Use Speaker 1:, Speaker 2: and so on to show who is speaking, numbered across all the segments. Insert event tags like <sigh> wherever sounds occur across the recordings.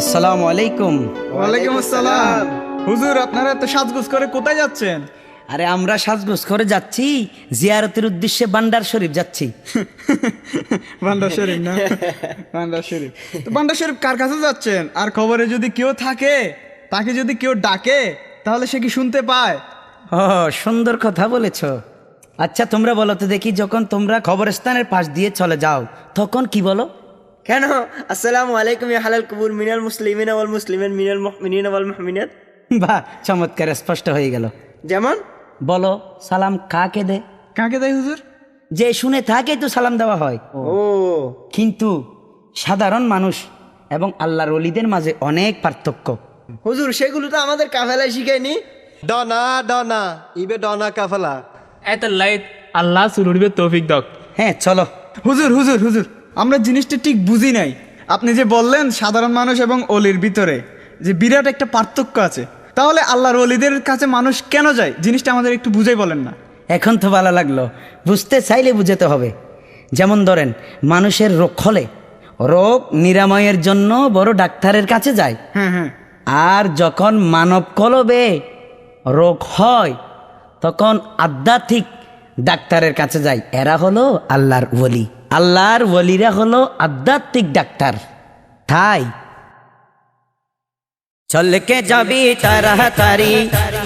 Speaker 1: আসসালামু আলাইকুম।
Speaker 2: ওয়ালাইকুম আসসালাম। হুজুর আপনারা তো সাজগুজ করে কোথায় যাচ্ছেন?
Speaker 1: আরে আমরা সাজগোজ করে যাচ্ছি জিয়ারতের উদ্দেশ্যে বান্ডার শরীফ যাচ্ছি। <laughs>
Speaker 2: বান্ডার শরীফ না? বান্ডার শরীফ। তো বান্ডার শরীফ কার কাছে যাচ্ছেন? আর খবরে যদি কেউ থাকে তাকে যদি কেউ ডাকে তাহলে সে কি শুনতে পায়?
Speaker 1: ও সুন্দর কথা বলেছ। আচ্ছা তোমরা বলো তো দেখি যখন তোমরা কবরস্থানের পাশ দিয়ে চলে যাও তখন কি বলো?
Speaker 3: কেন? আসসালামু আলাইকুম হালাল কবুল মিনাল মুসলিমিন ওয়াল মুসলিমিন মিনাল মুমিনিন ওয়াল মুমিনাত
Speaker 1: বাহ চমৎকার স্পষ্ট হয়ে গেল।
Speaker 3: যেমন?
Speaker 1: বলো সালাম কাকে দে?
Speaker 2: কাকে দেয় হুজুর?
Speaker 1: যে শুনে থাকে তো সালাম দেওয়া হয়।
Speaker 3: ও।
Speaker 1: কিন্তু সাধারণ মানুষ এবং আল্লাহর অলিদের মাঝে অনেক পার্থক্য।
Speaker 3: হুজুর সেগুলো তো আমাদের কাফেলায় শিখায়নি।
Speaker 4: ডনা ডনা ইবে ডনা কাফেলা।
Speaker 5: এত লাইট আল্লাহ সুরুরিবে তৌফিক দক
Speaker 1: হ্যাঁ চলো।
Speaker 2: হুজুর হুজুর হুজুর। আমরা জিনিসটা ঠিক বুঝি নাই। আপনি যে বললেন সাধারণ মানুষ এবং অলির ভিতরে যে বিরাট একটা পার্থক্য আছে তাহলে আল্লাহর অলিদের কাছে মানুষ কেন যায়? জিনিসটা আমাদের একটু বুঝাই বলেন না।
Speaker 1: এখন তো ভালো লাগল। বুঝতে চাইলে বুঝাতে হবে। যেমন ধরেন মানুষের রোগ হলে রোগ নিরাময়ের জন্য বড় ডাক্তারের কাছে যায়।
Speaker 2: হ্যাঁ হ্যাঁ।
Speaker 1: আর যখন মানব কলবে রোগ হয় তখন আধ্যাত্মিক ডাক্তারের কাছে যায়। এরা হলো আল্লাহর ওলি। আল্লাহর ওলিরা হলো আধ্যাত্মিক ডাক্তার। তাই চল কে যাবি তাড়াতাড়ি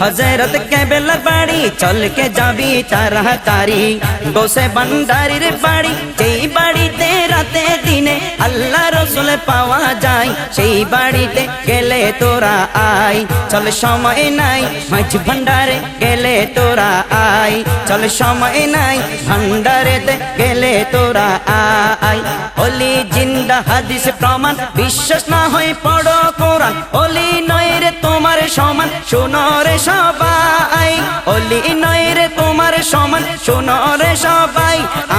Speaker 1: হজরত কেবেলার বাড়ি চল কে যাবি তাড়াতাড়ি বসে ভান্ডারির বাড়ি সেই বাড়িতে রাতে দিনে আল্লাহ রসুল পাওয়া যায় সেই বাড়িতে গেলে তোরা আয় চল সময় নাই মাঝ ভান্ডারে গেলে তোরা আয় চল সময় নাই ভান্ডারেতে গেলে তোরা আয় অলি জিন্দা হাদিস প্রমাণ। বিশ্বাস না হয় পড়ো কোরআন। অলি নয় রে তোমার সমান। শোনো রে সবাই। অলি নয় রে তোমার সমান। শোনো রে সবাই।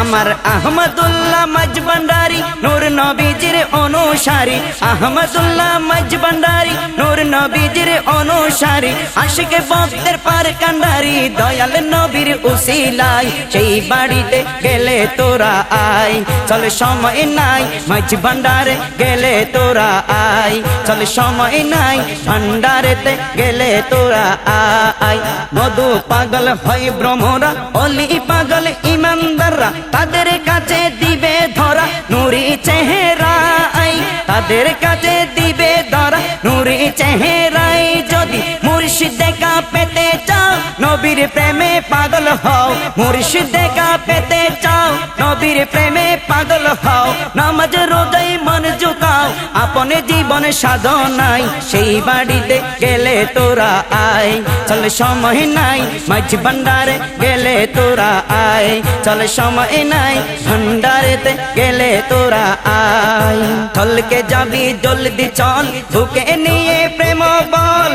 Speaker 1: আমার আহমদুল্লাহ মজবান্ডারি নূর নবীজির অনুসারী। আহমদুল্লাহ মজবান্ডারি নূর নবীজির অনুসারী। আশিকে ভক্তের পার কান্ডারি, দয়াল নবীর উসিলাই সেই বাড়িতে গেলে তোরা আয়, চলে সময় নাই, মাঝ ভান্ডারে গেলে তোরা আয়। চলে সময় নাই, ভান্ডারেতে গেলে তোরা আয় মধু পাগল হয় ভ্রমরা অলি পাগল ইমানদাররা, তাদের কাছে দিবে ধরা নুরি চেহারাই তাদের কাছে দিবে ধরা নুরি চেহারাই যদি মুর্শিদ দেখা পেতে চাও, নবীর প্রেমে পাগল হও। মুর্শিদ দেখা পেতে চাও, নবীর প্রেমে পাগল হও। নামাজ রোজাই আপনে জীবনে সাধনাই, সেই বাড়িতে গেলে তোরা আয়। চল সময় নাই, মাঝ ভান্ডারে গেলে তোরা আয়। চল সময় নাই, ভান্ডারেতে গেলে তোরা আয়। চলকে যাবি জলদি চল, বুকে নিয়ে প্রেম বল।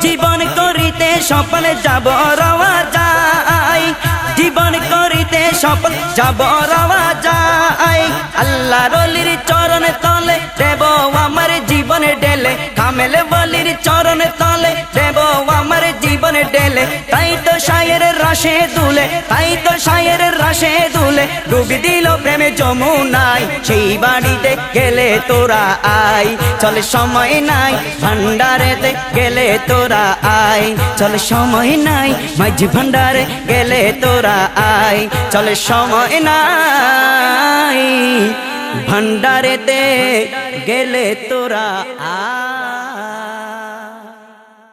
Speaker 1: জীবন করিতে সফল যাব রওয়া যায়। জীবন করিতে সফল যাব রওয়া যায়। আল্লাহ রলির চরণ তলে কামেল বলির চরণ তলে, দেব আমার জীবন ডেলে। তাই তো শায়ের রসে দুলে, তাই তো শায়ের রসে দুলে। ডুবি দিল প্রেমে যমুনাই সেই বাড়িতে গেলে তোরা আয়। চলে সময় নাই, ভান্ডারেতে গেলে তোরা আয়। চলে সময় নাই, মাঝ ভান্ডারে গেলে তোরা আয়। চলে সময় নাই, ভান্ডারেতে গেলে তোরা আয়।